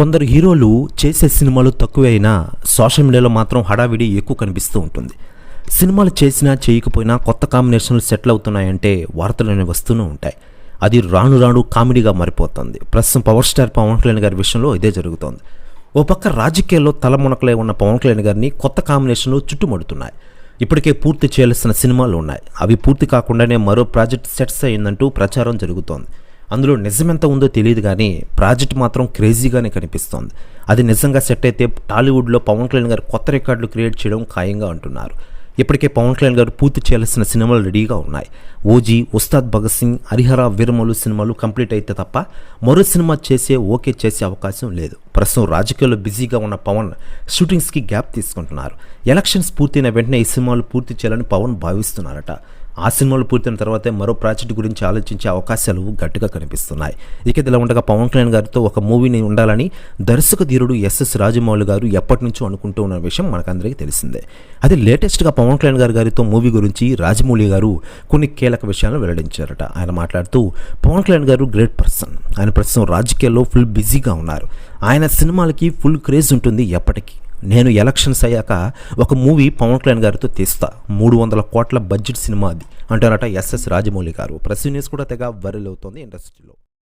కొందరు హీరోలు చేసే సినిమాలు తక్కువైనా సోషల్ మీడియాలో మాత్రం హడావిడి ఎక్కువ కనిపిస్తూ ఉంటుంది. సినిమాలు చేసినా చేయకపోయినా కొత్త కాంబినేషన్లు సెటిల్ అవుతున్నాయంటే వార్తలు వస్తూనే ఉంటాయి. అది రాను రాను కామెడీగా మారిపోతుంది. ప్రస్తుతం పవర్ స్టార్ పవన్ కళ్యాణ్ గారి విషయంలో ఇదే జరుగుతోంది. ఓ పక్క రాజకీయాల్లో తలమునకలై ఉన్న పవన్ కళ్యాణ్ గారిని కొత్త కాంబినేషన్లు చుట్టుముడుతున్నాయి. ఇప్పటికే పూర్తి చేయాల్సిన సినిమాలు ఉన్నాయి. అవి పూర్తి కాకుండానే మరో ప్రాజెక్ట్ సెట్స్ అయిందంటూ ప్రచారం జరుగుతోంది. అందులో నిజమెంత ఉందో తెలియదు కానీ ప్రాజెక్ట్ మాత్రం క్రేజీగానే కనిపిస్తోంది. అది నిజంగా సెట్ అయితే టాలీవుడ్లో పవన్ కళ్యాణ్ గారు కొత్త రికార్డులు క్రియేట్ చేయడం ఖాయంగా అంటున్నారు. ఇప్పటికే పవన్ కళ్యాణ్ గారు పూర్తి చేయాల్సిన సినిమాలు రెడీగా ఉన్నాయి. ఓజీ ఉస్తాద్ భగత్ సింగ్ హరిహర వీరమలు సినిమాలు కంప్లీట్ అయితే తప్ప మరో సినిమా చేసే ఓకే చేసే అవకాశం లేదు. ప్రస్తుతం రాజకీయాల్లో బిజీగా ఉన్న పవన్ షూటింగ్స్కి గ్యాప్ తీసుకుంటున్నారు. ఎలక్షన్స్ పూర్తయిన వెంటనే ఈ సినిమాలు పూర్తి చేయాలని పవన్ భావిస్తున్నారట. ఆ సినిమాలు పూర్తయిన తర్వాతే మరో ప్రాజెక్టు గురించి ఆలోచించే అవకాశాలు గట్టిగా కనిపిస్తున్నాయి. ఇక ఇలా ఉండగా పవన్ కళ్యాణ్ గారితో ఒక మూవీని ఉండాలని దర్శక ధీరుడు ఎస్ఎస్ రాజమౌళి గారు ఎప్పటి నుంచో అనుకుంటూ ఉన్న విషయం మనకందరికీ తెలిసిందే. అది లేటెస్ట్గా పవన్ కళ్యాణ్ గారి గారితో మూవీ గురించి రాజమౌళి గారు కొన్ని కీలక విషయాలను వెల్లడించారట. ఆయన మాట్లాడుతూ పవన్ కళ్యాణ్ గారు గ్రేట్ పర్సన్. ఆయన ప్రస్తుతం రాజకీయాల్లో ఫుల్ బిజీగా ఉన్నారు. ఆయన సినిమాలకి ఫుల్ క్రేజ్ ఉంటుంది ఎప్పటికీ. నేను ఎలక్షన్స్ అయ్యాక ఒక మూవీ పవన్ కళ్యాణ్ గారితో తీస్తా. మూడు వందల కోట్ల బడ్జెట్ సినిమా అది. అంటారట ఎస్ఎస్ రాజమౌళి గారు. ప్రెస్ న్యూస్ కూడా తెగ వైరల్ అవుతోంది ఇండస్ట్రీలో.